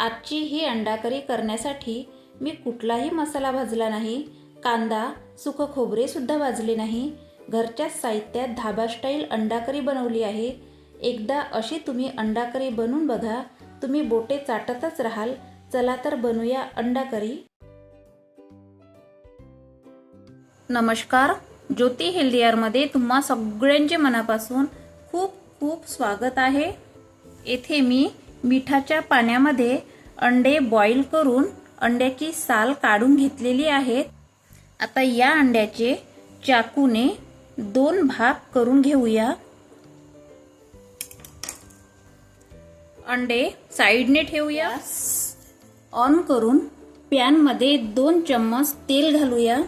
आजची ही अंडाकरी करण्यासाठी मी कुठलाही मसाला भाजला नाही कांदा सुकं खोबरेसुद्धा भाजले नाही. घरच्याच साहित्यात धाबा स्टाईल अंडाकरी बनवली आहे. एकदा अशी तुम्ही अंडाकरी बनवून बघा. तुम्ही बोटे चाटतच राहाल. चला तर बनवूया अंडाकरी. नमस्कार. ज्योती हेल्दियारमध्ये तुम्हा सगळ्यांचे मनापासून खूप खूप स्वागत आहे. येथे मी मिठाच्या पाण्यामध्ये अंडे बॉईल करून अंड्याची साल काढून घेतलेली आहेत. आता या अंड्याचे चाकूने दोन भाग करून घेऊया. अंडे साईडने ठेवूया. ऑन करून पॅनमध्ये दोन चम्मच तेल घालूया.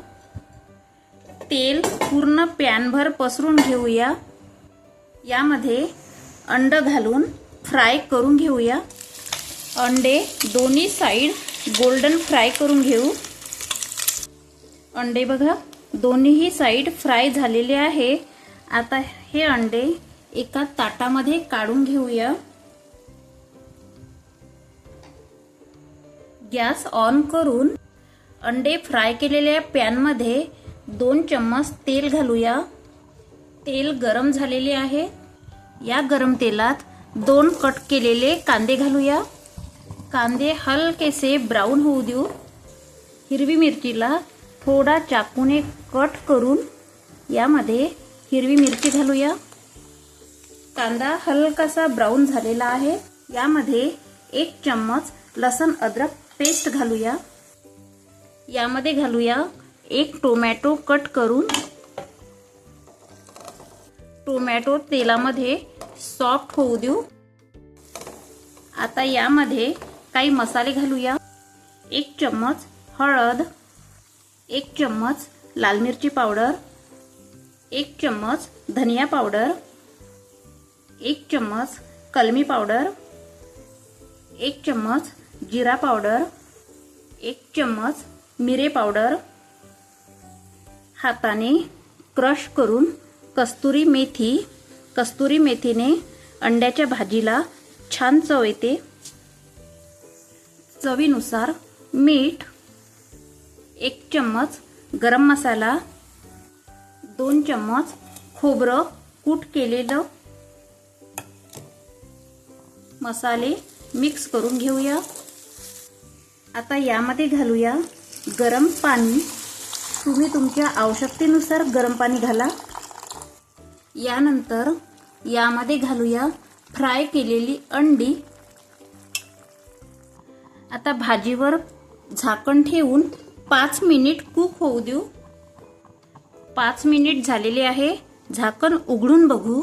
तेल पूर्ण पॅनभर पसरून घेऊया. यामध्ये अंड घालून फ्राय करून घेऊया. अंडे दोन्ही साईड गोल्डन फ्राय करून घेऊ. अंडे बघा दोन्हीही साईड फ्राय झालेले आहे. आता हे अंडे एका ताटामध्ये काढून घेऊया. गॅस ऑन करून अंडे फ्राय केलेल्या पॅनमध्ये दोन चम्मच तेल घालूया. तेल गरम झालेले आहे. या गरम तेलात दोन कट केलेले कांदे घालूया. कांदे हलकेसे ब्राऊन होऊ देऊ. हिरवी मिरचीला थोडा चाकूने कट करून यामध्ये हिरवी मिरची घालूया. कांदा हलकासा ब्राऊन झालेला आहे. यामध्ये एक चम्मच लसण अद्रक पेस्ट घालूया. यामध्ये घालूया एक टोमॅटो कट करून. टोमॅटो तेलामध्ये सॉफ्ट होऊ देऊ. आता यामध्ये काही मसाले घालूया. एक चम्मच हळद एक चम्मच लाल मिरची पावडर एक चम्मच धनिया पावडर एक चम्मच कलमी पावडर एक चम्मच जिरा पावडर एक चम्मच मिरे पावडर. हाताने क्रश करून कस्तुरी मेथी कस्तुरी मेथीने अंड्याच्या भाजीला छान चव येते. चवीनुसार मीठ एक चम्मच गरम मसाला दोन चम्मच खोबरं कूट केलेलं मसाले मिक्स करून घेऊया. आता यामध्ये घालूया गरम पाणी. तुम्ही तुमच्या आवश्यकतेनुसार गरम पाणी घाला. यानंतर यामध्ये घालूया फ्राय केलेली अंडी. आता भाजीवर झाकण ठेवून पाच मिनिट कुक होऊ देऊ. पाच मिनिट झालेले आहे. झाकण उघडून बघू.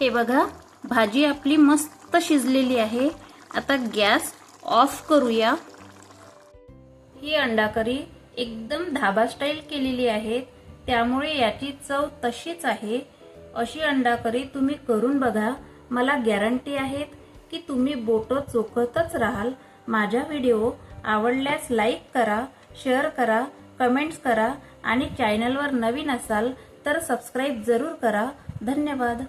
हे बघा भाजी आपली मस्त शिजलेली आहे. आता गॅस ऑफ करूया. ही अंडाकरी एकदम धाबा स्टाईल केलेली आहे. त्यामुळे याची चव तशीच आहे. अशी अंडाकरी तुम्ही करून बघा. मला गॅरंटी आहेत की तुम्ही बोटं चोखतच राहाल. माझा व्हिडिओ आवडल्यास लाईक करा शेअर करा कमेंट्स करा आणि चॅनलवर नवीन असाल तर सबस्क्राईब जरूर करा. धन्यवाद.